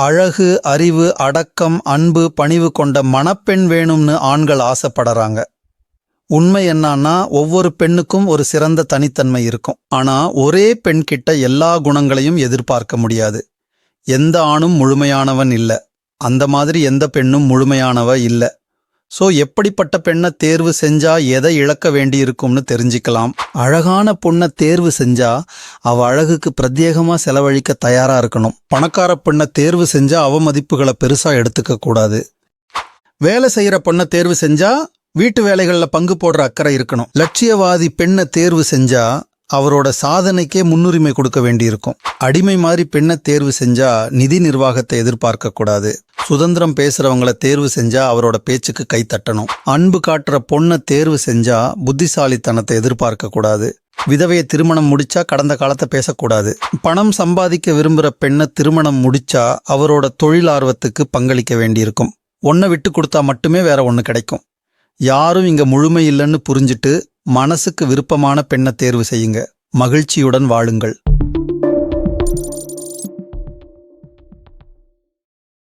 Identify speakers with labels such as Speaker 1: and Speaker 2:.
Speaker 1: அழகு அறிவு அடக்கம் அன்பு பணிவு கொண்ட மணப்பெண் வேணும்னு ஆண்கள் ஆசைப்படுறாங்க. உண்மை என்னன்னா ஒவ்வொரு பெண்ணுக்கும் ஒரு சிறந்த தனித்தன்மை இருக்கும். ஆனா ஒரே பெண் கிட்ட எல்லா குணங்களையும் எதிர்பார்க்க முடியாது. எந்த ஆணும் முழுமையானவன் இல்லை. அந்த மாதிரி எந்த பெண்ணும் முழுமையானவ இல்லை. ஸோ எப்படிப்பட்ட பெண்ணை தேர்வு செஞ்சா எதை இழக்க வேண்டியிருக்கும்னு தெரிஞ்சுக்கலாம். அழகான பொண்ணை தேர்வு செஞ்சா அவ அழகுக்கு பிரத்யேகமாக செலவழிக்க தயாரா இருக்கணும். பணக்கார பெண்ணை தேர்வு செஞ்சா அவமதிப்புகளை பெருசா எடுத்துக்க கூடாது. வேலை செய்யற பொண்ணை தேர்வு செஞ்சா வீட்டு வேலைகளில் பங்கு போடுற அக்கறை இருக்கணும். லட்சியவாதி பெண்ணை தேர்வு செஞ்சா அவரோட சாதனைக்கே முன்னுரிமை கொடுக்க வேண்டியிருக்கும். அடிமை மாதிரி பெண்ணை தேர்வு செஞ்சா நிதி நிர்வாகத்தை எதிர்பார்க்க கூடாது. சுதந்திரம் பேசுறவங்கள தேர்வு செஞ்சா அவரோட பேச்சுக்கு கை தட்டணும். அன்பு காட்டுற பொண்ணை தேர்வு செஞ்சா புத்திசாலித்தனத்தை எதிர்பார்க்க கூடாது. விதவையை திருமணம் முடிச்சா கடந்த காலத்தை பேசக்கூடாது. பணம் சம்பாதிக்க விரும்புகிற பெண்ணை திருமணம் முடிச்சா அவரோட தொழில் ஆர்வத்துக்கு பங்களிக்க வேண்டியிருக்கும். ஒன்றை விட்டு கொடுத்தா மட்டுமே வேற ஒன்று கிடைக்கும். யாரும் இங்க முழுமை இல்லைன்னு புரிஞ்சுட்டு மனசுக்கு விருப்பமான பெண்ணை தேர்வு செய்யுங்க. மகிழ்ச்சியுடன் வாழுங்கள்.